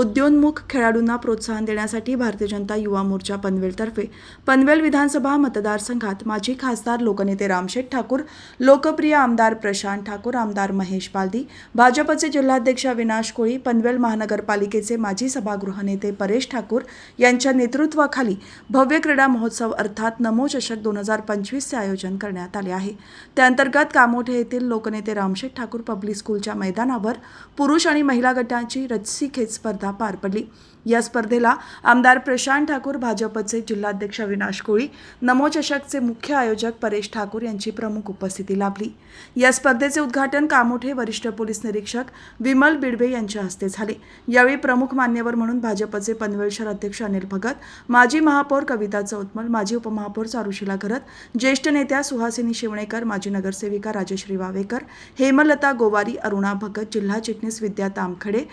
उद्योन्मुख खेळाडूंना प्रोत्साहन देण्यासाठी भारतीय जनता युवा मोर्चा पनवेलतर्फे. पनवेल विधानसभा मतदारसंघात माजी खासदार लोकनेते रामशेठ ठाकूर लोकप्रिय आमदार प्रशांत ठाकूर आमदार महेश बालदी भाजपचे जिल्हाध्यक्ष अविनाश कोळी पनवेल महानगरपालिकेचे माजी सभागृह नेते परेश ठाकूर यांच्या नेतृत्वाखाली भव्य क्रीडा महोत्सव अर्थात नमो चषक दोन हजार पंचवीसचे आयोजन करण्यात आले आहे. त्याअंतर्गत कामोठे येथील लोकनेते रामशेठ ठाकूर पब्लिक स्कूलच्या मैदानावर पुरुष आणि महिला गटाची रस्सीखेच स्पर्धा पार पडली. या स्पर्धेला आमदार प्रशांत ठाकूर भाजपचे जिल्हाध्यक्ष अविनाश कोळी नमो चषकचे मुख्य आयोजक परेश ठाकूर यांची प्रमुख उपस्थिती लाभली. या स्पर्धेचे उद्घाटन कामोठे वरिष्ठ पोलीस निरीक्षक विमल बिडवे यांच्या हस्ते झाले. यावेळी प्रमुख मान्यवर म्हणून भाजपचे पनवेल शहर अध्यक्ष अनिल भगत माजी महापौर कविता चौतमल माजी उपमहापौर चारुशिला घरत ज्येष्ठ नेत्या सुहासिनी शिवणेकर माजी नगरसेविका राजश्री वावेकर हेमलता गोवारी अरुणा भगत जिल्हा चिटणीस विद्या तामखडे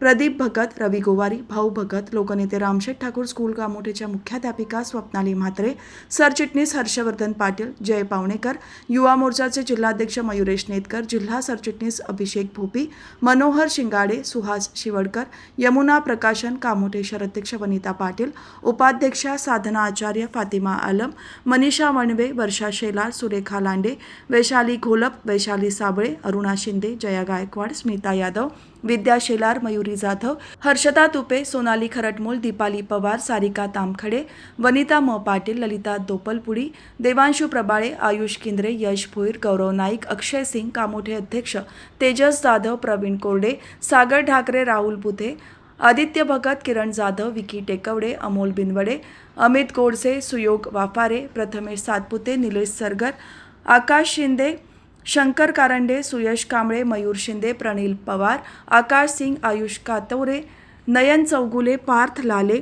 प्रदीप भगत रवी गोवारी भाऊ भगत लोकनेते रामशेठ ठाकूर स्कूल कामोठेच्या मुख्याध्यापिका स्वप्नाली म्हात्रे सरचिटणीस हर्षवर्धन पाटील जय पावणेकर युवा मोर्चाचे जिल्हाध्यक्ष मयुरेश नेतकर जिल्हा सरचिटणीस अभिषेक भोपी मनोहर शिंगाडे सुहास शिवडकर यमुना प्रकाशन कामोठे शहराध्यक्ष वनिता पाटील उपाध्यक्षा साधना आचार्य फातिमा आलम मनीषा वणवे वर्षा शेलार सुरेखा लांडे वैशाली घोलप वैशाली साबळे अरुणा शिंदे जया गायकवाड स्मिता यादव विद्या शेलार मयुरी जाधव हर्षदा तुपे सोनाली खरटमोल दीपाली पवार सारिका तामखडे वनिता म पाटील ललिता दोपलपुडी देवांशू प्रबाळे आयुष किंद्रे यश भोईर गौरव नाईक अक्षय सिंग कामोठे अध्यक्ष तेजस जाधव प्रवीण कोरडे सागर ठाकरे राहुल बुधे आदित्य भगत किरण जाधव विकी टेकवडे अमोल बिनवडे अमित गोडसे सुयोग वाफारे प्रथमेश सातपुते निलेश सरगर आकाश शिंदे शंकर कारंडे सुयश कांबळे मयूर शिंदे प्रणील पवार आकाश सिंग आयुष कातवरे नयन चौगुले पार्थ लाले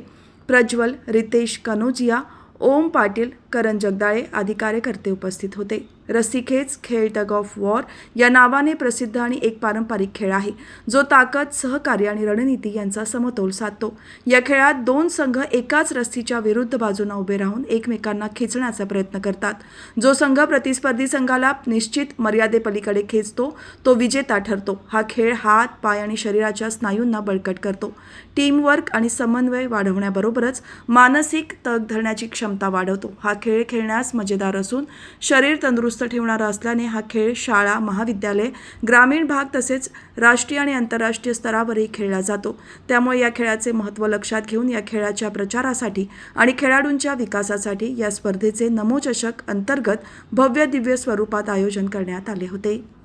प्रज्वल रितेश कनोजिया ओम पाटील करण जगदाळे आदी कार्यकर्ते उपस्थित होते. रस्सीखेच खेळ टग ऑफ वॉर या नावाने प्रसिद्ध आणि एक पारंपरिक खेळ आहे जो ताकद सहकार्य आणि रणनीती यांचा समतोल साधतो. या खेळात दोन संघ एकाच रस्सीच्या विरुद्ध बाजूंना उभे राहून एकमेकांना खेचण्याचा प्रयत्न करतात. जो संघ प्रतिस्पर्धी संघाला निश्चित मर्यादेपलीकडे खेचतो तो विजेता ठरतो. हा खेळ हात पाय आणि शरीराच्या स्नायूंना बळकट करतो. टीमवर्क आणि समन्वय वाढवण्याबरोबरच मानसिक तग धरण्याची क्षमता वाढवतो. हा खेळ खेळण्यास मजेदार असून शरीर तंदुरुस्त ठेवणारा असल्याने हा खेळ शाळा महाविद्यालय ग्रामीण भाग तसेच राष्ट्रीय आणि आंतरराष्ट्रीय स्तरावरही खेळला जातो. त्यामुळे या खेळाचे महत्त्व लक्षात घेऊन या खेळाच्या प्रचारासाठी आणि खेळाडूंच्या विकासासाठी या स्पर्धेचे नमोचषक अंतर्गत भव्य दिव्य स्वरूपात आयोजन करण्यात आले होते.